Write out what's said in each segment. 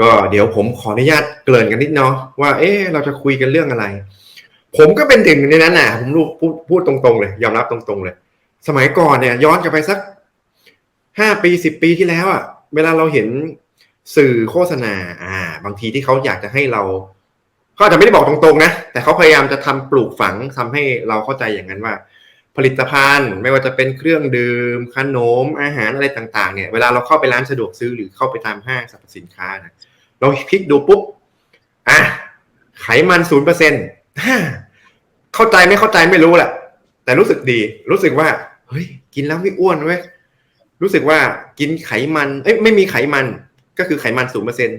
ก็เดี๋ยวผมขออนุญาตเกริ่นกันนิดเนาะว่า เอ๊ะเราจะคุยกันเรื่องอะไร ผมก็เป็นถึงในนั้นน่ะ ผมรู้พูดพูดตรงๆเลย ยอมรับตรงๆเลย สมัยก่อนเนี่ย ย้อนกลับไปสักห้าปีสิบปีที่แล้วอะ เวลาเราเห็นสื่อโฆษณา อ่า บางทีที่เขาอยากจะให้เราเขาอาจจะไม่ได้บอกตรงๆนะ แต่เขาพยายามจะทำปลูกฝังทำให้เราเข้าใจอย่างนั้นว่า ผลิตภัณฑ์ไม่ว่าจะเป็นเครื่องดื่มขนมอาหารอะไรต่าง ๆ เนี่ย เวลาเราเข้าไปร้านสะดวกซื้อหรือเข้าไปตามห้างสรรพสินค้านะ เราคลิกดูปุ๊บอะไขมันศูนย์เปอร์เซ็นต์เข้าใจไม่เข้าใจไม่รู้แหละแต่รู้สึกดี รู้สึกว่าเฮ้ยกินแล้วไม่อ้วนเว้ยรู้สึกว่ากินไขมันเอ้ยไม่มีไขมันก็คือไขมันศูนย์เปอร์เซ็น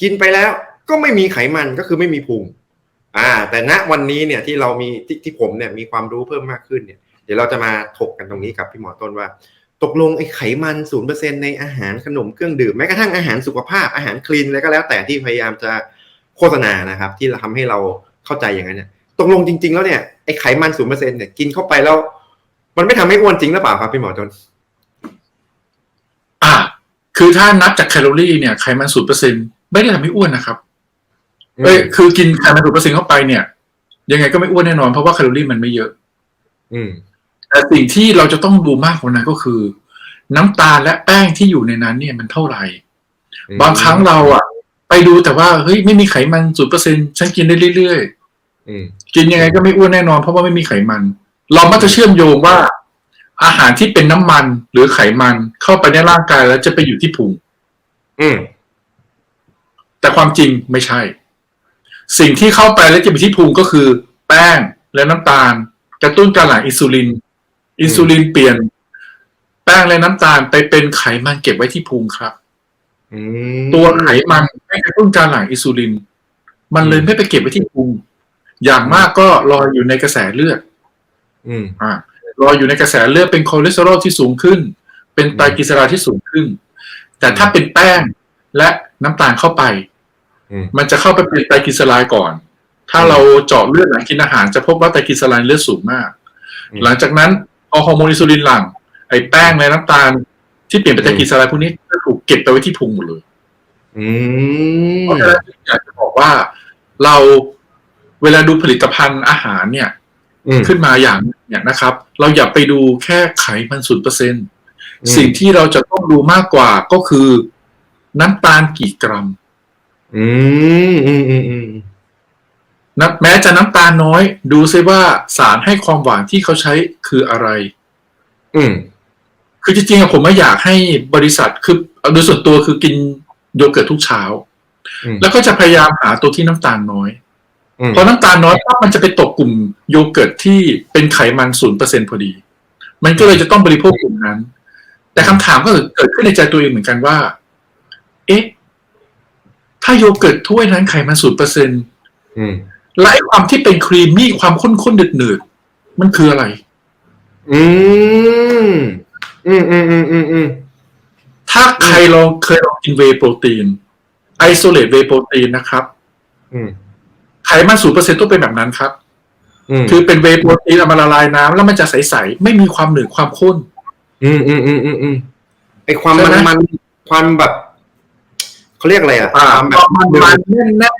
กินไปแล้วก็ไม่มีไขมันก็คือไม่มีพุงอ่า แต่ณวันนี้เนี่ยที่เรามีที่ที่ผมเนี่ยมีความรู้เพิ่มมากขึ้นเนี่ย เดี๋ยวเราจะมาถกกันตรงนี้กับพี่หมอต้นว่า ตกลงไอ้ไขมันศูนย์เปอร์เซ็นในอาหารขนมเครื่องดื่มแม้กระทั่งอาหารสุขภาพอาหารคลีนอะไรก็แล้วแต่ที่พยายามจะโฆษณานะครับ ที่ทำให้เราเข้าใจอย่างนั้นเนี่ยตกลงจริง ๆ แล้วเนี่ยไอ้ไขมันศูนย์เปอร์เซ็นเนี่ยกินเข้าไปแล้ว มันไม่ทำให้อ้วนจริงหรือเปล่าครับพี่หมอต้นอ่า คือถ้านับจากแคลอรี่เนี่ยไขมันศูนย์เปอร์เซ็นไม่ได้ทำให้อ้วนนะครับเอ้ยคือกินไขมันศูนย์เปอร์เซ็นเข้าไปเนี่ย ยังไงก็ไม่อ้วนแน่นอนเพราะว่าแคลอรี่มันไม่เยอะ อืม แต่สิ่งที่เราจะต้องดูมากกว่านั้นก็คือ น้ำตาลและแป้งที่อยู่ในนั้น เนี่ยมันเท่าไหร่ บางครั้งเราอะไปดูแต่ว่าเฮ้ยไม่มีไขมันศูนย์เปอร์เซ็นฉันกินได้เรื่อยอืมๆกินยังไงก็ไม่อ้วนแน่นอนเพราะว่าไม่มีไขมัน เรามักจะเชื่อมโยงว่า อาหารที่เป็นน้ำมันหรือไขมันเข้าไปในร่างกายแล้วจะไปอยู่ที่พุงอืมแต่ความจริงไม่ใช่ สิ่งที่เข้าไปแล้วจะไปที่พุงก็คือ แป้งและน้ำตาลกระตุ้นการหลั่งอินซูลิน อินซูลินเปลี่ยน แป้งและน้ำตาลไปเป็นไขมันเก็บไว้ที่พุงครับอืมตัวไขมันไม่กระตุ้นการหลั่งอินซูลิน มันเลยไม่ไปเก็บไว้ที่พุงอย่างมากก็ลอยอยู่ในกระแสเลือดอืมอ่าลอยอยู่ในกระแสเลือดเป็นคอเลสเตอรอลที่สูงขึ้น เป็นไตรกลีเซอไรด์ที่สูงขึ้น แต่ถ้าเป็นแป้งและน้ำตาลเข้าไปอืมมันจะเข้าไปเป็นไตรกลีเซอไรด์ก่อน ถ้าเราเจาะเลือดหลังกินอาหารจะพบว่าไตรกลีเซอไรด์เลือดสูงมาก หลังจากนั้น พอฮอร์โมนอินซูลินหลั่งไอ้แป้งและน้ำตาล ที่เปลี่ยนเป็นไตรกลีเซอไรด์พวกนี้จะถูกเก็บไปไว้ที่พุงหมดเลยอืมเพราะฉะนั้นอยากจะบอกว่าเราเวลาดูผลิตภัณฑ์อาหารเนี่ยอืมขึ้นมาอย่างเนี่ยนะครับ เราอย่าไปดูแค่ไขมันศูนย์เปอร์เซ็นอืมสิ่งที่เราจะต้องดูมากกว่าก็คือน้ำตาลกี่กรัม อืมอืมอืมอืม นะแม้จะน้ำตาลน้อย ดูซิว่าสารให้ความหวานที่เขาใช้คืออะไร อืม คือจริงๆอะผมไม่อยากให้บริษัทคือโดยส่วนตัวคือกินโยเกิร์ตทุกเช้าอืมแล้วก็จะพยายามหาตัวที่น้ำตาลน้อยอืมเพราะน้ำตาลน้อยปั๊บมันจะไปตกกลุ่มโยเกิร์ตที่เป็นไขมันศูนย์เปอร์เซ็นพอดี มันก็เลยจะต้องบริโภคกลุ่มนั้น แต่คำถามก็เกิดขึ้นในใจตัวเองเหมือนกันว่า เอ๊ะ ถ้าโยเกิร์ตถ้วยนั้นไขมันศูนย์เปอร์เซ็นอืม และไอ้ความที่เป็นครีมมี่ความข้นๆเดือดๆมันคืออะไร อืม อืมอืมอืมอืมอืมถ้าใครลองเคยลองกินเวย์โปรตีน ไอโซเลตเวย์โปรตีนนะครับ อืมไขมันศูนย์เปอร์เซ็นต้องเป็นแบบนั้นครับอืมคือเป็นเวย์โปรตีนเอามาละลายน้ำแล้วมันจะใสๆไม่มีความหนืดความข้น อืมอืมอืมอืมอืมไอความใช่มันไหมมันความแบบเขาเรียกอะไรอะอ่าความแบบมันมันแน่นแน่น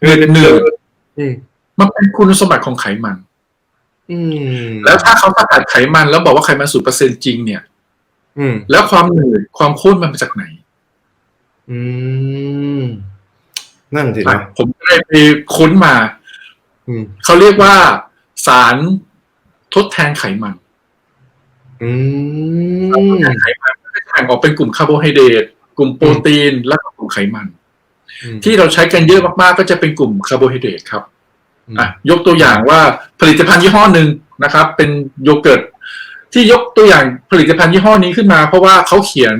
เนืดเนืดอื มมันเป็นคุณสมบัติของไขมันอืมแล้วถ้าเขาสกัดไขมันแล้วบอกว่าไขมันศูนเปอร์เซ็นจริง เนี่ยอืมแล้วความหนืดความข้นมันมาจากไหน อืม นั่นสิอะนะผมก็เลยไปค้นมาอืมเขาเรียกว่า สารทดแทนไขมัน อืมไขมันก็จะแบ่งออกเป็นกลุ่มคาร์โบไฮเดรตกลุ่มโปรตีนและก็กลุ่มไขมัน ที่เราใช้กันเยอะมากๆ ก็จะเป็นกลุ่มคาร์โบไฮเดรตครับอะยกตัวอย่างว่าผลิตภัณฑ์ยี่ห้อหนึ่งนะครับ เป็นโยเกิร์ตที่ยกตัวอย่างผลิตภัณฑ์ยี่ห้อนี้ขึ้นมา เพราะว่าเขาเขียน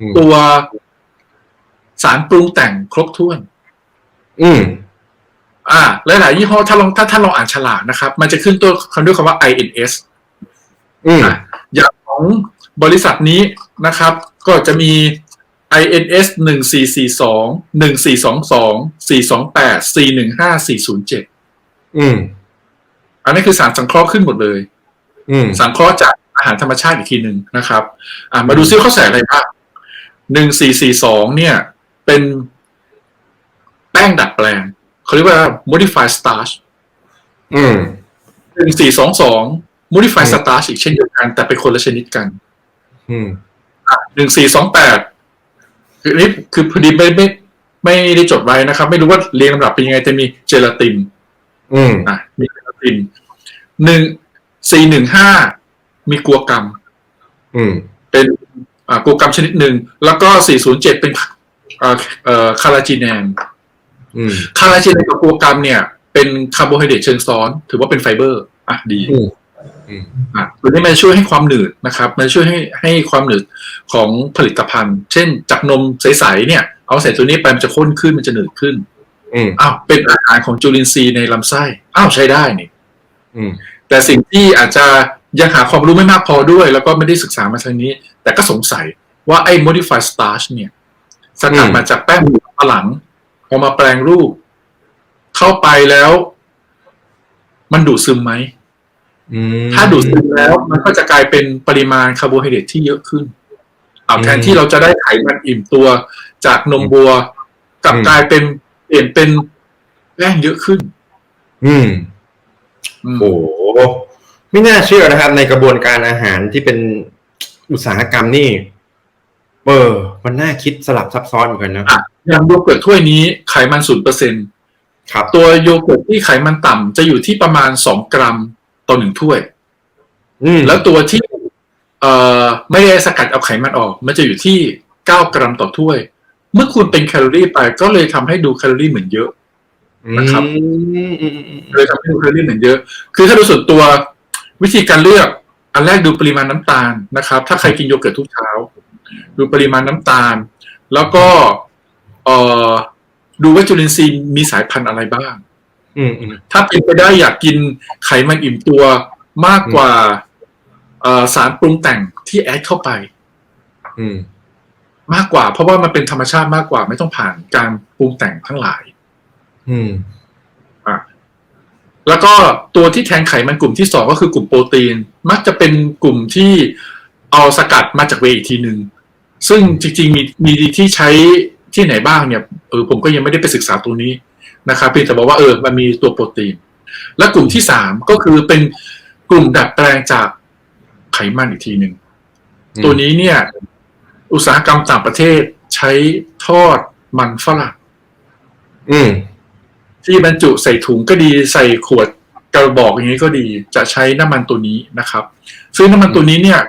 อืมตัวสารปรุงแต่งครบถ้วน อืม อ่าหลายๆยี่ห้อถ้าลองถ้าท่านลองอ่านฉลากนะครับ มันจะขึ้นตัวคำด้วยคำว่า INS อืมอะอย่างของบริษัทนี้นะครับ ก็จะมี INS หนึ่งสี่สี่สองหนึ่งสี่สองสองสี่สองแปดสี่หนึ่งห้าสี่ศูนย์เจ็ดอืม อันนี้คือสารสังเคราะห์ขึ้นหมดเลย อืม สังเคราะห์จากอาหารธรรมชาติอีกทีหนึ่งนะครับ อ่ามาดูซิเขาใส่อะไรบ้างหนึ่งสี่สี่สองเนี่ย เป็นป้งดัดแปลงเขาเรียกว่า modified starch อืมหนึ่งสี่สองสอง modified อืม starch อีกเช่นเดียวกัน แต่เป็นคนละชนิดกัน อืมหนึ่งสี่สองแปด คืออันนี้คือพอดีไม่ไม่ไม่ได้จดไว้นะครับ ไม่รู้ว่าเรียงลำดับเป็นยังไงแต่มีเจลาติน อืมอะมีเจลาตินหนึ่งสี่หนึ่งห้ามีกัวกรรมอืม เป็นอ่ากัวกรรมชนิดหนึ่งแล้วก็สี่ศูนย์เจ็ดเป็นอ่าเอ่อคาราจีแนนอืมคาราจีแนนกับกัวกรรมเนี่ย เป็นคาร์โบไฮเดรตเชิงซ้อน ถือว่าเป็นไฟเบอร์ อะดี อืมอืมอะตัวนี้มันจะช่วยให้ความหนืดนะครับ มันจะช่วยให้ให้ความหนืดของผลิตภัณฑ์ เช่น จากนมใสๆเนี่ย เอาใส่ตัวนี้ไปมันจะข้นขึ้นมันจะหนืดขึ้นอืมอ้าวเป็นอาหารของจุลินทรีย์ในลำไส้อ้าวใช้ได้นี่อืมแต่สิ่งที่อาจจะยังหาความรู้ไม่มากพอด้วย แล้วก็ไม่ได้ศึกษามาทางนี้ แต่ก็สงสัยว่าไอ้ modified starch เนี่ยสกัดอืมมาจากแป้งมันฝรั่งเอามาแปลงรูป เข้าไปแล้ว มันดูดซึมไหมอืม ถ้าดูดซึมแล้วมันก็จะกลายเป็นปริมาณคาร์โบไฮเดรตที่เยอะขึ้นเอาอืมแทนที่เราจะได้ไขมันอิ่มตัวจากนมบัวกลับอืมกลายเป็นเปลี่ยนเป็นแป้งเยอะขึ้น อืมอืมโอ้โหไม่น่าเชื่อนะครับ ในกระบวนการอาหารที่เป็นอุตสาหกรรมนี่เออมันน่าคิดสลับซับซ้อนเหมือนกันนะอะอย่างโยเกิร์ตถ้วยนี้ไขมันศูนเปอร์เซ็นครับ ตัวโยเกิร์ตที่ไขมันต่ำจะอยู่ที่ประมาณสองกรัม ต่อหนึ่งถ้วยอืมแล้วตัวที่เอ่อไม่ได้สกัดเอาไขมันออก มันจะอยู่ที่เก้ากรัมต่อถ้วย เมื่อคุณเป็นแคลอรี่ไปก็เลยทำให้ดูแคลอรี่เหมือนเยอะนะครับอืมอืมอืมอืมเลยทำให้ดูแคลอรี่เหมือนเยอะ คือถ้าโดยส่วนตัววิธีการเลือก อันแรกดูปริมาณน้ำตาลนะครับ ถ้าใครกินโยเกิร์ตทุกเช้า ดูปริมาณน้ำตาล แล้วก็เอ่อดูว่าจุลินทรีย์มีสายพันธุ์อะไรบ้าง อืมอืมถ้าเป็นไปได้อยากกินไขมันอิ่มตัวมากกว่าเอ่อสารปรุงแต่งที่แอดเข้าไป อืม มากกว่า เพราะว่ามันเป็นธรรมชาติมากกว่า ไม่ต้องผ่านการปรุงแต่งทั้งหลาย อืม อะแล้วก็ตัวที่แทนไขมันกลุ่มที่สองก็คือกลุ่มโปรตีน มักจะเป็นกลุ่มที่เอาสกัดมาจากเวย์อีกทีหนึ่งซึ่งจริงๆมีมีที่ใช้ที่ไหนบ้างเนี่ยเออผมก็ยังไม่ได้ไปศึกษาตัวนี้ นะครับเพียงแต่บอกว่าเออมันมีตัวโปรตีน และกลุ่มที่สามก็คือเป็นกลุ่มดัดแปลงจากไขมันอีกทีหนึ่งอืมตัวนี้เนี่ย อุตสาหกรรมต่างประเทศใช้ทอดมันฝรั่งอืมที่บรรจุใส่ถุงก็ดีใส่ขวดกระบอกอย่างนี้ก็ดีจะใช้น้ำมันตัวนี้นะครับ ซึ่งน้ำมันตัวนี้เนี่ย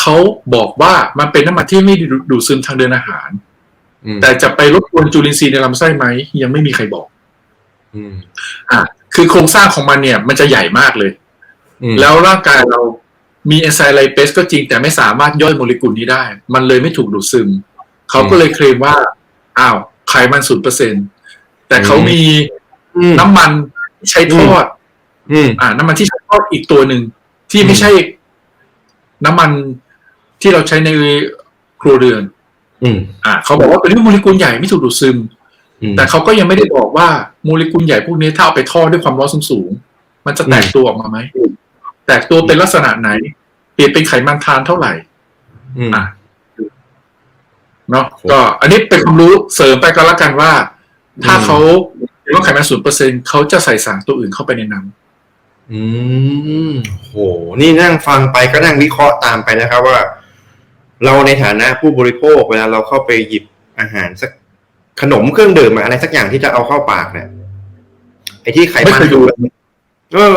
เขาบอกว่ามันเป็นน้ำมันที่ไม่ดูดูดซึมทางเดินอาหารอืมแต่จะไปรบกวนจุลินทรีย์ในลำไส้ไหมยังไม่มีใครบอก อืมอะคือโครงสร้างของมันเนี่ย มันจะใหญ่มากเลยอืมแล้วร่างกายเรามีเอนไซม์ไลเปสก็จริงแต่ไม่สามารถย่อยโมเลกุลนี้ได้ มันเลยไม่ถูกดูดซึม เขาก็เลยเคลมว่า อ้าวไขมันศูนเปอร์เซ็นแต่เขามีอืมน้ำมันที่ใช้ทอดอืมอ่า น้ำมันที่ใช้ทอดอีกตัวหนึ่งที่ไม่ใช่ น้ำมันที่เราใช้ในครัวเรือนอืมอ่าเขาบอกว่าเป็นโมเลกุลใหญ่ไม่ถูกดูดซึมอืม แต่เขาก็ยังไม่ได้บอกว่าโมเลกุลใหญ่พวกนี้ถ้าเอาไปทอดด้วยความร้อนสูงๆมันจะแตกตัวออกมาไหมแตกตัวเป็นลักษณะไหน เปลี่ยนเป็นไขมันทานเท่าไหร่อืมอะเนาะก็อันนี้เป็นความรู้เสริมไปก็แล้วกันว่า ถ้าอืมเขาเห็นว่าไขมันศูนเปอร์เซ็นเขาจะใส่สารตัวอื่นเข้าไปในน้อืมโห นี่นั่งฟังไปก็นั่งวิเคราะห์ตามไปนะครับว่า เราในฐานะผู้บริโภคเวลาเราเข้าไปหยิบอาหารสัก ขนมเครื่องดื่มอะไรสักอย่างที่จะเอาเข้าปากเนี่ยไอ้ที่ไขำไม่มันเคยดูเออ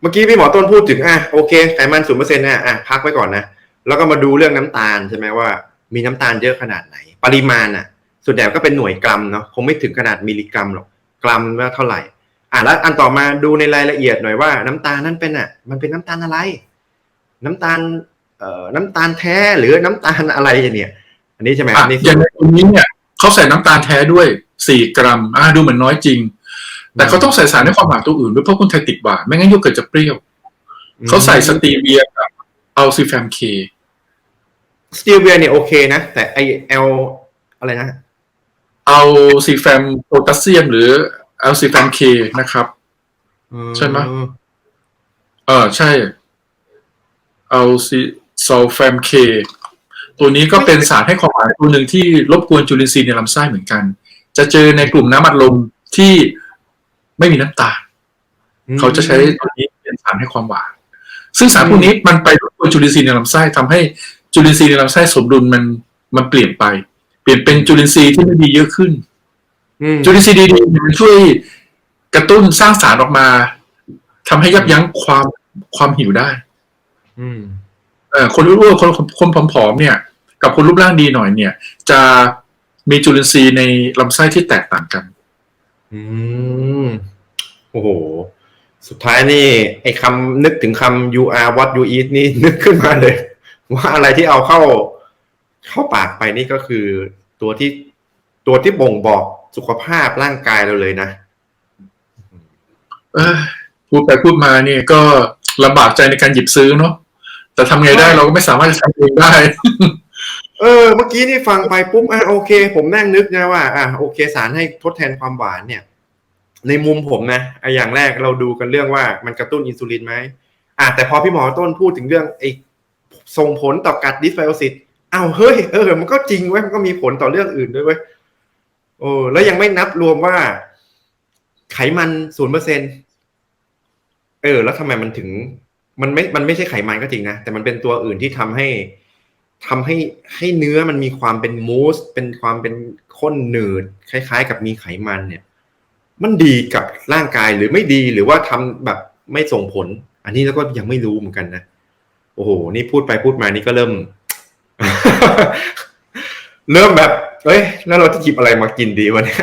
เมื่อกี้พี่หมอต้นพูดถึงอะโอเคไขมันศูนเปอร์เซ็นต์นะอะพักไว้ก่อนนะแล้วก็มาดูเรื่องน้ำตาลใช่ไหมว่า มีน้ำตาลเยอะขนาดไหน ปริมาณอะ ส่วนใหญ่ก็เป็นหน่วยกรัมเนาะคงไม่ถึงขนาดมิลลิกรัมหรอกกรัมว่าเท่าไหร่อะแล้วอันต่อมาดูในรายละเอียดหน่อยว่าน้ำตาลนั่นเป็นอะ มันเป็นน้ำตาลอะไร น้ำตาลเอ่อน้ำตาลแท้หรือน้ำตาลอะไรเนี่ย อันนี้ใช่ไหมอะอันนี้อย่างในตรงนี้เนี่ย เขาใส่น้ำตาลแท้ด้วยสี่กรัม อ่าดูเหมือนน้อยจริง แต่เขาต้องใส่สารในความหวานตัวอื่นด้วยเพราะคนไทยติดหวานไม่งั้นโยเกิร์ตจะเปรี้ยว เขาใส่สตีเวียกับอัลซิแฟมเคสตีเวียเนี่ยโอเคนะ แต่ไอเอลอะไรนะอัลซิแฟมโพแทสเซียม หรืออัลซิแฟมเคนะครับใช่ไหมเออใช่อัลซิซัลแฟมเค ตัวนี้ก็เป็นสารให้ความหวานตัวหนึ่งที่รบกวนจุลินทรีย์ในลำไส้เหมือนกัน จะเจอในกลุ่มน้ำอัดลมที่ไม่มีน้ำตาลเขาจะใช้ตัวนี้เป็นสารให้ความหวาน ซึ่งสารพวกนี้มันไปรบกวนจุลินทรีย์ในลำไส้ทำให้จุลินทรีย์ในลำไส้สมดุลมันมันเปลี่ยนไป เปลี่ยนเป็นจุลินทรีย์ที่ไม่ดีเยอะขึ้นอืมจุลินทรีย์ดีๆเนี่ยมันช่วยกระตุ้นสร้างสารออกมาทำให้ยับยั้งความความหิวได้ อืมเอ่อคนอ้วนๆคนคนผอมๆเนี่ย กับคนรูปร่างดีหน่อยเนี่ย จะมีจุลินทรีย์ในลำไส้ที่แตกต่างกัน อืมโอ้โห สุดท้ายนี่ ไอ้คำนึกถึงคำ you are what you eat นี่นึกขึ้นมาเลย ว่าอะไรที่เอาเข้า เข้าปากไปนี่ก็คือ ตัวที่ตัวที่บ่งบอกสุขภาพร่างกายเราเลยนะเอ้ยพูดไปพูดมาเนี่ยก็ลำบากใจในการหยิบซื้อเนาะ แต่ทำไงได้ใช่เราก็ไม่สามารถจะทำเองได้ เออ เมื่อกี้นี่ฟังไปปุ๊บอะโอเค ผมนั่งนึกนะว่าอะโอเคสารให้ทดแทนความหวานเนี่ย ในมุมผมนะอะอย่างแรกเราดูกันเรื่องว่ามันกระตุ้นอินซูลินไหมอะแต่พอพี่หมอต้นพูดถึงเรื่องไอ้ส่งผลต่อกัดดิสไบโอซิสอ้าวเฮ้ยเออ มันก็จริงเว้ยมันก็มีผลต่อเรื่องอื่นด้วยเว้ยโอ้แล้วยังไม่นับรวมว่า ไขมันศูนย์เปอร์เซ็นเออ แล้วทำไมมันถึง มันไม่ มันไม่ใช่ไขมันก็จริงนะ แต่มันเป็นตัวอื่นที่ทำให้ทำให้ให้เนื้อมันมีความเป็นมูส เป็นความเป็นข้นหนืดคล้าย ๆ กับมีไขมันเนี่ย มันดีกับร่างกายหรือไม่ดีหรือว่าทำแบบไม่ส่งผล อันนี้แล้วก็ยังไม่รู้เหมือนกันนะ โอ้โห นี่พูดไปพูดมานี่ก็เริ่ม เริ่มแบบ เอ้ย แล้วเราจะหยิบอะไรมากินดีวะเนี่ย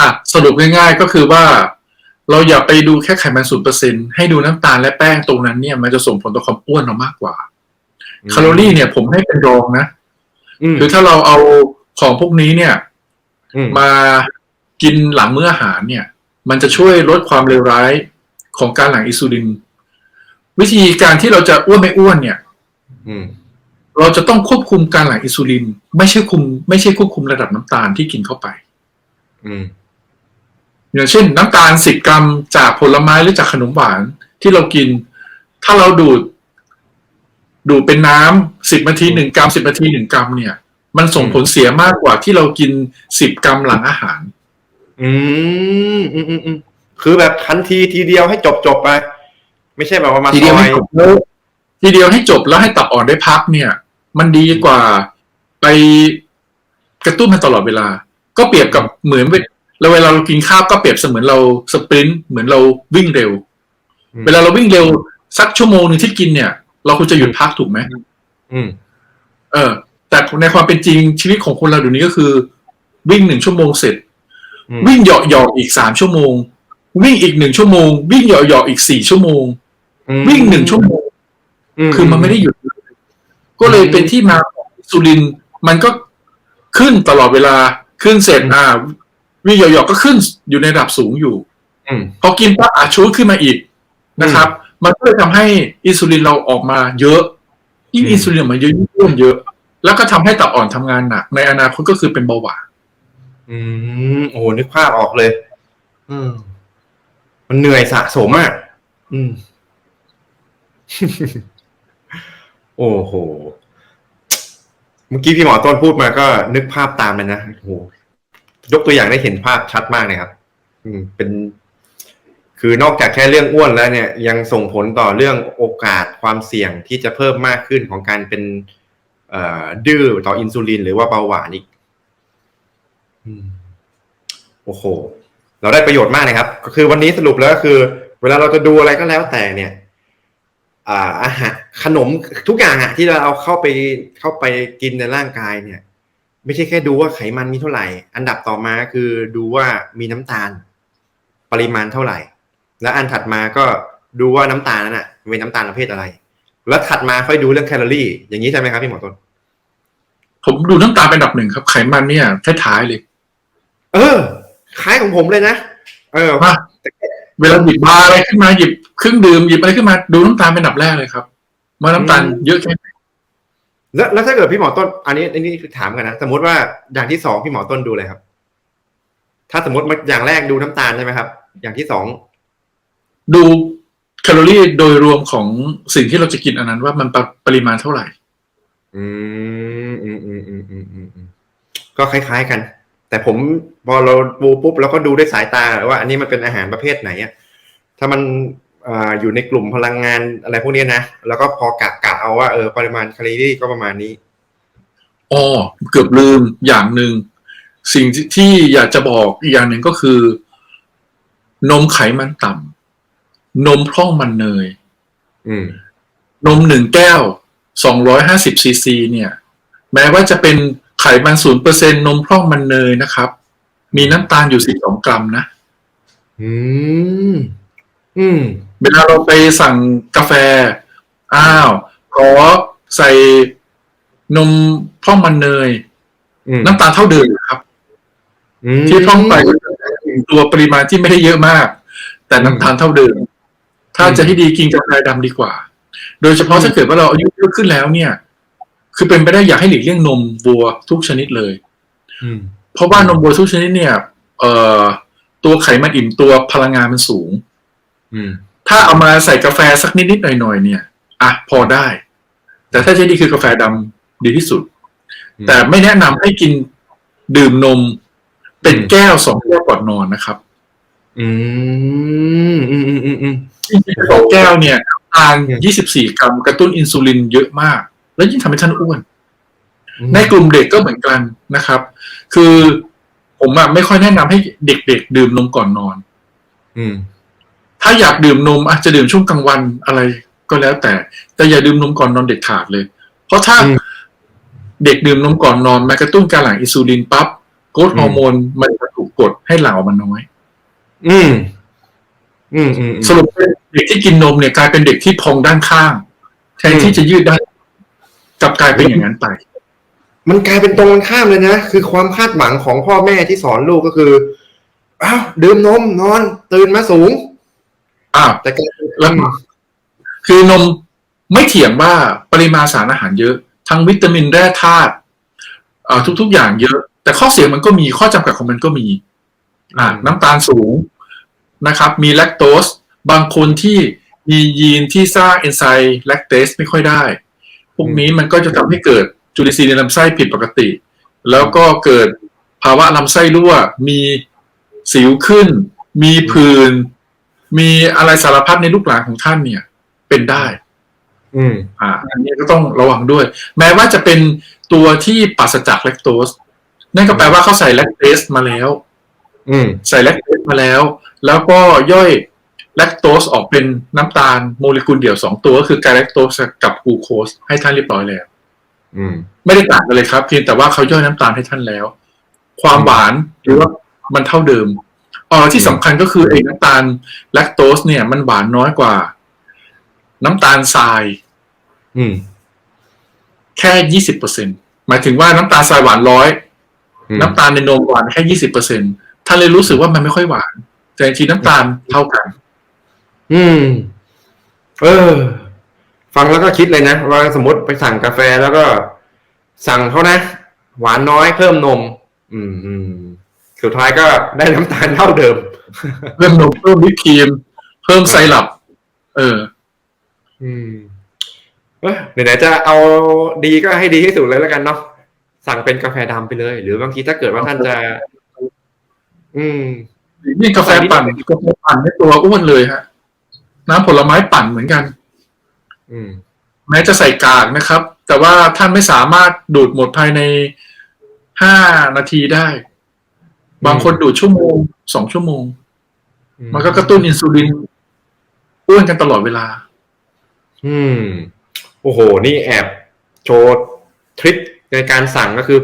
อะสรุปง่ายๆก็คือว่า เราอย่าไปดูแค่ไขมันศูนย์เปอร์เซ็นให้ดูน้ำตาลและแป้งตรงนั้นเนี่ย มันจะส่งผลต่อความอ้วนเรามากกว่าแคลอรี่เนี่ย ผมให้เป็นรองนะมคือถ้าเราเอาของพวกนี้เนี่ยอืมมากินหลังมื้ออาหารเนี่ย มันจะช่วยลดความเลวร้ายของการหลั่งอินซูลิน วิธีการที่เราจะอ้วนไม่อ้วนเนี่ยอืมเราจะต้องควบคุมการหลั่งอินซูลิน ไม่ใช่คุม ไม่ใช่ควบคุมระดับน้ำตาลที่กินเข้าไป อืม อย่างเช่นน้ำตาลสิบกรัมจากผลไม้หรือจากขนมหวานที่เรากิน ถ้าเราดูด ดูดเป็นน้ำสิบนาทีหนึ่งกรัมสิบนาทีหนึ่งกรัมเนี่ย มันส่งผลเสียมากกว่าที่เรากินสิบกรัมหลังอาหาร อืมอืมอืมอืมคือแบบทันทีทีเดียวให้จบจบไป ไม่ใช่แบบว่ามาทีเดียวซอให้ยจบแล้วทีเดียวให้จบแล้วให้ตับอ่อนได้พักเนี่ย มันดีกว่าไปกระตุ้นมันตลอดเวลา ก็เปรียบกับเหมือน เวลาเวลาเรากินข้าวก็เปรียบเสมือนเราสปรินต์เหมือนเราวิ่งเร็ว เวลาเราวิ่งเร็วสักชั่วโมงหนึ่งที่กินเนี่ย เราควรจะหยุดพักถูกไหมอืม เออ แต่ในความเป็นจริงชีวิตของคนเราเดี๋ยวนี้ก็คือ วิ่งหนึ่งชั่วโมงเสร็จอืมวิ่งเหยาะเหยาะอีกสามชั่วโมง วิ่งอีกหนึ่งชั่วโมง วิ่งเหยาะเหยาะอีกสี่ชั่วโมง วิ่งหนึ่งชั่วโมง คือมันไม่ได้หยุดเลยก็เลยเป็นที่มาของอินซูลินมันก็ขึ้นตลอดเวลาขึ้นเสร็จอ่า วิ่งเหยาะๆก็ขึ้นอยู่ในระดับสูงอยู่อืมพอกินปั๊บอาชูดขึ้นมาอีกนะครับ มันก็เลยทำให้อินซูลินเราออกมาเยอะยิ่งอืมอินซูลินออกมาเยอะยิ่งอ้วนเยอะ แล้วก็ทำให้ตับอ่อนทำงานหนักในอนาคตก็คือเป็นเบาหวานอืมโอ้โหนึกภาพออกเลย อืมมันเหนื่อยสะสมอะอืม โอ้โหเมื่อกี้พี่หมอต้นพูดมาก็นึกภาพตามเลยนะโอ้โห ยกตัวอย่างได้เห็นภาพชัดมากเลยครับ อืม เป็น คือนอกจากแค่เรื่องอ้วนแล้วเนี่ย ยังส่งผลต่อเรื่องโอกาสความเสี่ยงที่จะเพิ่มมากขึ้นของการเป็นเอ่อดื้อต่ออินซูลิน หรือว่าเบาหวานอีกอืมโอ้โห เราได้ประโยชน์มากเลยครับ ก็คือวันนี้สรุปแล้วก็คือ เวลาเราจะดูอะไรก็แล้วแต่เนี่ยอ่าอาหารขนมทุกอย่างอะที่เราเอาเข้าไปเข้าไปกินในร่างกายเนี่ย ไม่ใช่แค่ดูว่าไขมันมีเท่าไหร่ อันดับต่อมาคือดูว่ามีน้ำตาล ปริมาณเท่าไหร่ และอันถัดมาก็ดูว่าน้ำตาลนั้นอะเป็นน้ำตาลประเภทอะไร แล้วถัดมาค่อยดูเรื่องแคลอรี่ อย่างนี้ใช่ไหมครับพี่หมอต้น ผมดูน้ำตาลเป็นอันดับหนึ่งครับ ไขมันเนี่ยท้ายๆเลย เออคล้ายของผมเลยนะเออว่าเวลาหยิบบาร์อะไรขึ้นมาหยิบเครื่องดื่มหยิบอะไรขึ้นมาดูน้ำตาลเป็นอันดับแรกเลยครับว่าน้ำตาลอืมเยอะแค่ไหน แล้วแล้วถ้าเกิดพี่หมอต้น อันนี้อันนี้ถามกันนะสมมติว่าอย่างที่สองพี่หมอต้นดูเลยครับ ถ้าสมมติอย่างแรกดูน้ำตาลใช่ไหมครับ อย่างที่สองดูแคลอรี่โดยรวมของสิ่งที่เราจะกินอันนั้นว่ามันปปริมาณเท่าไหร่ อืมอืมอืมอืมอืมอืมอืมก็คล้าย ๆกัน แต่ผมพอเราดูปุ๊บเราก็ดูด้วยสายตาว่า อันนี้มันเป็นอาหารประเภทไหนอะถ้ามัน อ่าอยู่ในกลุ่มพลังงานอะไรพวกนี้นะ แล้วก็พอกะกะเอาว่าเออปริมาณแคลอรี่ก็ประมาณนี้อ๋อเกือบลืมอย่างหนึ่ง สิ่งที่ที่อยากจะบอกอีกอย่างหนึ่งก็คือ นมไขมันต่ำนมพร่องมันเนยอืมนมหนึ่งแก้วสองร้อยห้าสิบซีซีเนี่ย แม้ว่าจะเป็นไขมันศูนย์เปอร์เซ็นนมพร่องมันเนยนะครับ มีน้ำตาลอยู่สิบสองกรัมนะ อืม อืมเวลาเราไปสั่งกาแฟ อ้าว ขอใส่นมพร่องมันเนยอืมน้ำตาลเท่าเดิมครับอืมที่พร่องไปตัวปริมาณที่ไม่ได้เยอะมาก แต่น้ำตาลเท่าเดิม ถ้าจะให้ดีกินกาแฟดำดีกว่า โดยเฉพาะถ้าเกิดว่าเราอายุเยอะขึ้นแล้วเนี่ย คือเป็นไปได้อยากให้หลีกเลี่ยงนมวัวทุกชนิดเลยอืมเพราะว่านมวัวทุกชนิดเนี่ย เอ่อตัวไขมันอิ่มตัวพลังงานมันสูงอืม ถ้าเอามาใส่กาแฟสักนิดนิดๆหน่อยหน่อยๆเนี่ยอะพอได้ แต่ถ้าจะดีคือกาแฟดำดีที่สุดอืมแต่ไม่แนะนำให้กินดื่มนม เป็นแก้วสองแก้วก่อนนอนนะครับ อืมอืมอืมอืมอืมสองแก้วเนี่ยทานอืม24กรัมกระตุ้นอินซูลินเยอะมาก แล้วยิ่งทำให้ท่านอ้วน ในกลุ่มเด็กก็เหมือนกันนะครับ คือผมอะไม่ค่อยแนะนำให้เด็กๆ ดื่มนมก่อนนอน อืม ถ้าอยากดื่มนมอาจจะดื่มช่วงกลางวันอะไรก็แล้วแต่ แต่อย่าดื่มนมก่อนนอนเด็ดขาดเลย เพราะถ้าอืมเด็กดื่มนมก่อนนอนมันกระตุ้นการหลั่งอินซูลินปั๊บโกรทอืมฮอร์โมนมันจะถูกกดให้หลั่งออกมาน้อย อืม อืมอืมสรุปเป็นเด็กที่กินนมเนี่ยกลายเป็นเด็กที่พองด้านข้าง แทนที่จะยืดด้านกลับกลายเป็นอย่างนั้นไป มันกลายเป็นตรงกันข้ามเลยนะ คือความคาดหวังของพ่อแม่ที่สอนลูกก็คืออ้าวดื่มนมนอน ตื่นมาสูง อ้าวแต่กลายเป็นแล้วคือนมไม่เถียงว่าปริมาณสารอาหารเยอะ ทั้งวิตามินแร่ธาตุเอ่อทุก ๆ อย่างเยอะ แต่ข้อเสียมันก็มีข้อจำกัดของมันก็มีอ่าน้ำตาลสูงนะครับ มีแลคโตสบางคนที่มียีนที่สร้างเอนไซม์แลคเตสไม่ค่อยได้ พวกนี้มันก็จะทำให้เกิดจุลินทรีย์ในลำไส้ผิดปกติ แล้วก็เกิดภาวะลำไส้รั่ว มีสิวขึ้น มีผื่น มีอะไรสารพัดในลูกหลานของท่านเนี่ย เป็นได้ อืม อ่า อันนี้ก็ต้องระวังด้วย แม้ว่าจะเป็นตัวที่ปราศจากแลคโตสนั่นก็แปลว่าเขาใส่แลคเตสมาแล้ว อืม ใส่แลคโตสมาแล้ว แล้วก็ย่อยแลคโตสออกเป็นน้ำตาลโมเลกุลเดี่ยวสองตัวก็คือไกลแลคโตสกับกลูโคสให้ท่านเรียบร้อยแล้วอืมไม่ได้ต่างกันเลยครับ เพียงแต่ว่าเขาย่อยน้ำตาลให้ท่านแล้ว ความหวานหรือว่ามันเท่าเดิม อ๋อที่สำคัญก็คือไอ้น้ำตาลแลคโตสเนี่ย มันหวานน้อยกว่า น้ำตาลทราย อืม แค่ยี่สิบเปอร์เซ็นหมายถึงว่าน้ำตาลทรายหวานร้อยอืมน้ำตาลในนมหวานแค่ยี่สิบเปอร์เซ็นท่านเลยรู้สึกว่ามันไม่ค่อยหวาน แต่จริงๆน้ำตาลเท่ากัน อืม เออ ฟังแล้วก็คิดเลยนะว่าสมมติไปสั่งกาแฟแล้วก็ สั่งเขานะ หวานน้อยเพิ่มนม อืมอืม สุดท้ายก็ได้น้ำตาลเท่าเดิม เพิ่มนมเพิ่มวิปครีม เพิ่มไซรัปเออ อืมเอ้ยไหนๆจะเอาดีก็ให้ดีที่สุดเลยแล้วกันเนาะสั่งเป็นกาแฟดำไปเลย หรือบางทีถ้าเกิดว่าท่านจะ อืมนี่กาแฟปั่นกาแฟปั่นในตัวอ้วนเลยฮะ น้ำผลไม้ปั่นเหมือนกัน อืม แม้จะใส่กากนะครับ แต่ว่าท่านไม่สามารถดูดหมดภายในห้านาทีได้ บางคนดูดชั่วโมงสองชั่วโมง มันก็กระตุ้นอินซูลินอ้วนกันตลอดเวลา อืม โอ้โห นี่แอบโชว์ทริคในการสั่งก็คือ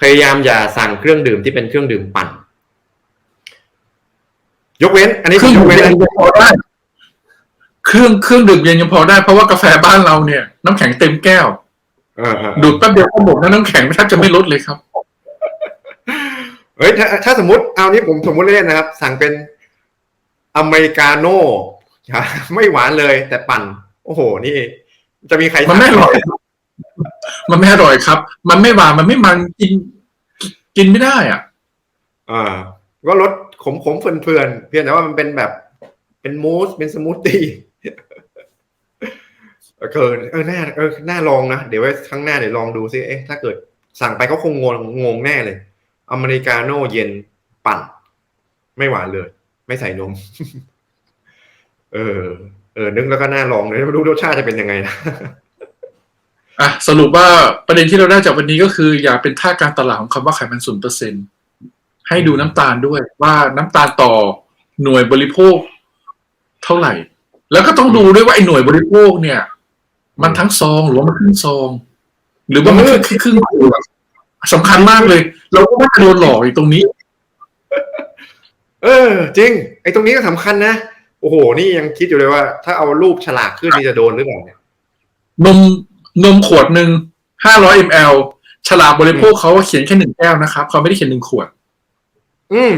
พยายามอย่าสั่งเครื่องดื่มที่เป็นเครื่องดื่มปั่น ยกเว้น อันนี้เครื่องยดื่กมเว้นเย็นยังพอได้เครื่องเครื่องดื่มเย็นยังพอได้เพราะว่ากาแฟบ้านเราเนี่ย น้ำแข็งเต็มแก้วเออเออดูดแป๊บเดียวก็หมดแล้วน้ำแข็งแทบจะไม่ลดเลยครับ เฮ้ยถ้าถ้าสมมติเอานี่ผมสมมติเล่นๆนะครับ สั่งเป็นอเมริกาโน่อย่าไม่หวานเลยแต่ปั่น โอ้โห นี่ จะมีใครมันไม่อสั่งร่อย มันไม่อร่อยครับ มันไม่หวานมันไม่มันกิน กินไม่ได้อะอ่าก็รสขมขมๆเฟื่อนๆเพียงแต่ว่ามันเป็นแบบ เป็นมูสเป็นสมูทตี้เออเกินเออน่าเออน่าลองนะ เดี๋ยวไว้ครั้งหน้าเดี๋ยวลองดูซิเอ๊ะถ้าเกิดสั่งไปเขาคงงงงงแน่เลย อเมริกาโน่เย็นปั่น ไม่หวานเลย ไม่ใส่นม เออ เออ นึกแล้วก็น่าลองเลยไม่รู้รสชาติจะเป็นยังไงนะอะสรุปว่าประเด็นที่เราได้จากวันนี้ก็คือ อย่าเป็นท่าสการตลาดของคำว่าไขมันศูนเปอร์เซ็นให้ดูน้ำตาลด้วย ว่าน้ำตาลต่อหน่วยบริโภค เท่าไหร่ แล้วก็ต้องดูด้วยว่าไอ้หน่วยบริโภคเนี่ย มันทั้งซองหรือว่ามันครึ่งซอง หรือว่ามันแค่ครึ่งขวด สำคัญมากเลย เราก็ไม่าจะโดนหลอกอีกตรงนี้ เออ จริง ไอ้ตรงนี้ก็สำคัญนะโอ้โห นี่ยังคิดอยู่เลยว่า ถ้าเอารูปฉลากขึ้นนี่จะโดนหรือเปล่าเนี่ยนมนมขวดหนึ่งห้าร้อยมลฉลากบริโภคเขาเขียนแค่หนึ่งแก้วนะครับเขาไม่ได้เขียนหนึ่งขวด อืม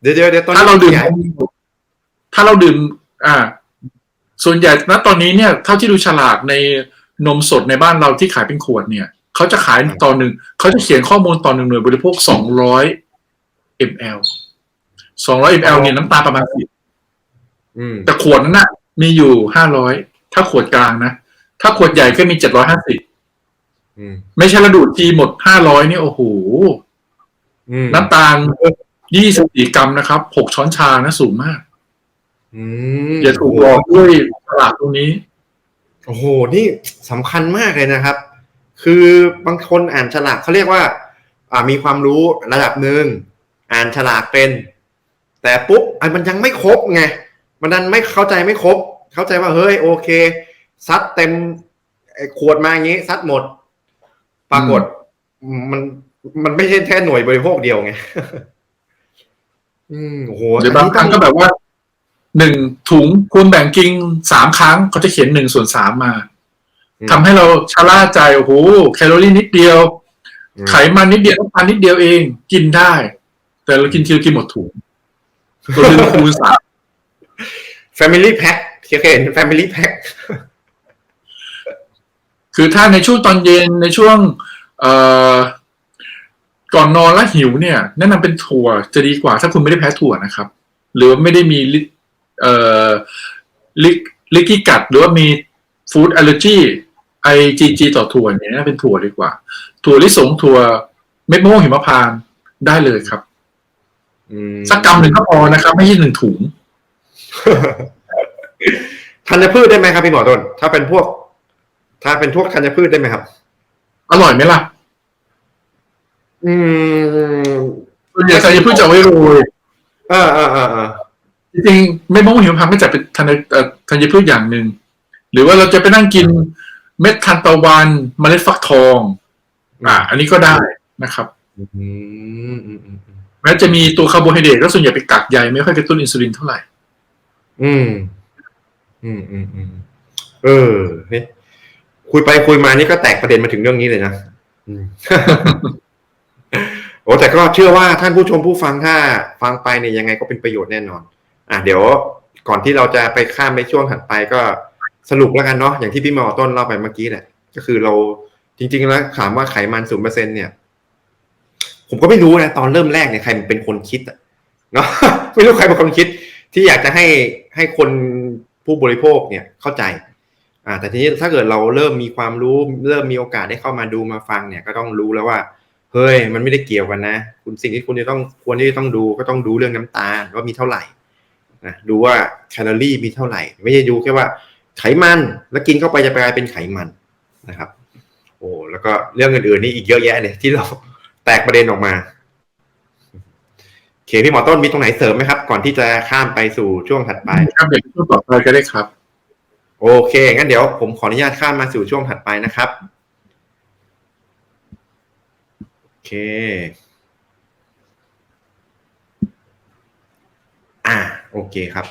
เดี๋ยวเดี๋ยวเดี๋ยวตอนถ้านี้เราดื่มขยายถ้าเราดื่ม อ่า ส่วนใหญ่ณตอนนี้เนี่ย เท่าที่ดูฉลากในนมสดในบ้านเราที่ขายเป็นขวดเนี่ย เขาจะขายตอนหนึ่งเขาจะเขียนข้อมูลตอนหนึ่งหน่วยบริโภคสองร้อยมลสองร้อยมลเนี่ยน้ำตาลประมาณสิบอืมแต่ขวดนั้นน่ะ มีอยู่ห้าร้อยถ้าขวดกลางนะ ถ้าขวดใหญ่ก็มีเจ็ดร้อยห้าสิบอืมไม่ใช่ระดูดทีหมดห้าร้อยนี่โอ้โหอืมน้ำตาลยี่สิบสี่กรัมนะครับหกช้อนชานะสูงมากอืมอย่าถูกหลอกด้วยตลาดตรงนี้ โอ้โห นี่สำคัญมากเลยนะครับ คือบางคนอ่านฉลากเขาเรียกว่าอ่ามีความรู้ระดับหนึ่งอ่านฉลากเป็น แต่ปุ๊บอันมันยังไม่ครบไงมันดันไม่เข้าใจไม่ครบ เข้าใจว่าเฮ้ยโอเคซัดเต็มไอ้ขวดมาอย่างนี้ซัดหมด ปรากฏมันมันไม่ใช่แค่หน่วยบริโภคเดียวไงอืมโอ้โหหรือบางครั้งก็อันนี้ต้แบบว่าหนึ่งถุงควรแบ่งกินสามครั้งเขาจะเขียนหนึ่งส่วนสามมาอืม ทำให้เราชะล่าใจโอ้โหแคลอรี่นิดเดียวอืมไขมันนิดเดียวน้ำตาลนิดเดียวเองกินได้ แต่เรากินทีละกินหมดถุงตัวนึงคูณสาม Family Pack เคยเห็น Family Pack คือถ้าในช่วงตอนเย็นในช่วง เอ่อก่อนนอนแล้วหิวเนี่ยแนะนำเป็นถั่วจะดีกว่า ถ้าคุณไม่ได้แพ้ถั่วนะครับ หรือว่าไม่ได้มีลิเอ่อลิลิกิกัด หรือว่ามีฟู้ด a อ l ล r จี ไอจีจีต่อถั่วเนี่ยน่าเป็นถั่วดีกว่า ถั่วลิสงถั่วเม็ดมะม่วงหิมพานต์ได้เลยครับอืมสักกรัมหนึ่งก็พอนะครับ ไม่ใช่หนึ่งถุงธัญพืชได้ไหมครับพี่หมอต้น ถ้าเป็นพวก ถ้าเป็นพวกธัญพืชได้ไหมครับ อร่อยไหมล่ะ อืมส่วนใหญ่ใส่พืชจะเอาไว้โรยเออเออเออเออจริงๆเม็ดมะม่วงหิมพานต์ก็จะเป็นธัญเอ่อธัญพืชอย่างหนึ่งหรือว่าเราจะไปนั่งกิน เม็ดทานตะวันเมล็ดฟักทอง อ่า อันนี้ก็ได้นะครับอืมอืมอืมอืมแม้จะมีตัวคาร์โบไฮเดรตก็ส่วนใหญ่เป็นกากใยไม่ค่อยกระตุ้นอินซูลินเท่าไหร่ อืม อืมอืมอืมเออเฮ้ยคุยไปคุยมานี่ก็แตกประเด็นมาถึงเรื่องนี้เลยนะอืมโอ้แต่ก็เชื่อว่าท่านผู้ชมผู้ฟังถ้าฟังไปเนี่ยยังไงก็เป็นประโยชน์แน่นอน อะเดี๋ยวก่อนที่เราจะไปข้ามไปช่วงถัดไปก็ สรุปแล้วกันเนาะอย่างที่พี่หมอต้นเล่าไปเมื่อกี้แหละก็คือเราจริง ๆ แล้วถามว่าไขมันศูนเปอร์เซ็นเนี่ย ผมก็ไม่รู้นะตอนเริ่มแรกเนี่ยใครเป็นคนคิดเนาะไม่รู้ใครเป็นคนคิด ที่อยากจะให้ให้คนผู้บริโภคเนี่ยเข้าใจ อ่า แต่ทีนี้ถ้าเกิดเราเริ่มมีความรู้ เริ่มมีโอกาสได้เข้ามาดูมาฟังเนี่ยก็ต้องรู้แล้วว่าเฮ้ยมันไม่ได้เกี่ยวกันนะ คุณสิ่งที่คุณจะต้องควรที่จะต้องดูก็ต้องดูเรื่องน้ำตาลว่ามีเท่าไหร่นะดูว่าแคลอรี่มีเท่าไหร่ ไม่ใช่ดูแค่ว่า ไขมัน แล้วกินเข้าไปจะกลายเป็นไขมันนะครับ โอ้แล้วก็เรื่องอื่นๆนี่อีกเยอะแยะเลยที่เราแตกประเด็นออกมาโอเคพี่หมอต้นมีตรงไหนเสริมไหมครับ ก่อนที่จะข้ามไปสู่ช่วงถัดไปครับเดี๋ยวช่วงต่อไปก็ได้ครับ โอเค งั้นเดี๋ยวผมขออนุญาตข้ามมาสู่ช่วงถัดไปนะครับโอเค อ่า โอเคครับ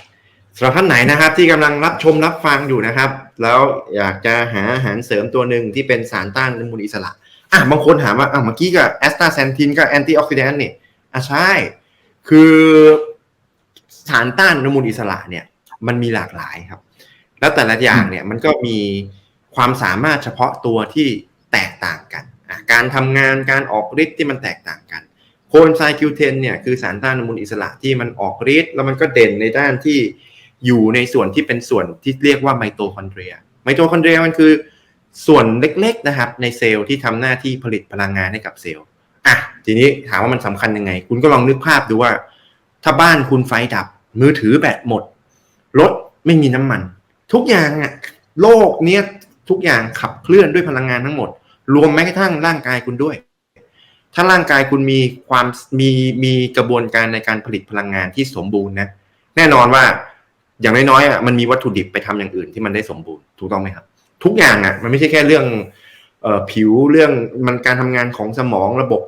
สำหรับท่านไหนนะครับที่กำลังรับชมรับฟังอยู่นะครับ แล้วอยากจะหาอาหารเสริมตัวหนึ่งที่เป็นสารต้านอนุมูลอิสระอะบางคนถามว่าอะเมื่อกี้กับแอสตาเซนทินกับแอนตี้ออกซิแดนต์นี่อะใช่ คือสารต้านอนุมูลอิสระเนี่ย มันมีหลากหลายครับ แล้วแต่ละอย่างเนี่ยมันก็มีความสามารถเฉพาะตัวที่แตกต่างกันการทำงานการออกฤทธิ์ที่มันแตกต่างกันโค n ไซคิวเทนเนี่ยคือสารต้านอนุมูลอิสระที่มันออกฤทธิ์แล้วมันก็เด่นในด้านที่ อยู่ในส่วนที่เป็นส่วนที่เรียกว่าไมโตคอนเดรีย ไมโตคอนเดรียมันคือส่วนเล็กๆนะครับในเซลล์ที่ทำหน้าที่ผลิตพลังงานให้กับเซลล์ อะ ทีนี้ถามว่ามันสำคัญยังไง คุณก็ลองนึกภาพดูว่า ถ้าบ้านคุณไฟดับ มือถือแบตหมด รถไม่มีน้ำมัน ทุกอย่างอะโลกเนี้ยทุกอย่างขับเคลื่อนด้วยพลังงานทั้งหมด รวมแม้กระทั่งร่างกายคุณด้วย ถ้าร่างกายคุณมีความมีมีกระบวนการในการผลิตพลังงานที่สมบูรณ์นะ แน่นอนว่า อย่างน้อยๆอะมันมีวัตถุดิบไปทำอย่างอื่นที่มันได้สมบูรณ์ถูกต้องไหมครับ ทุกอย่างอะมันไม่ใช่แค่เรื่องเอ่อผิวเรื่องมันการทำงานของสมองระบบ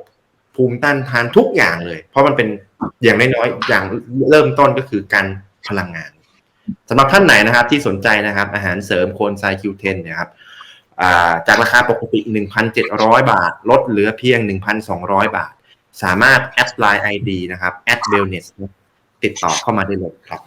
ภูมิต้านทานทุกอย่างเลย เพราะมันเป็นอย่างน้อยๆอย่างเริ่มต้นก็คือการพลังงานสำหรับท่านไหนนะครับที่สนใจนะครับ อาหารเสริมโคนไซคิวเทนเนี่ยครับาจากราคาปกติ 1,700 บาท ลดเหลือเพียง 1,200 บาท สามารถแอดไลน์ ID นะครับ at wellness ติดต่อเข้ามาได้เลยครับ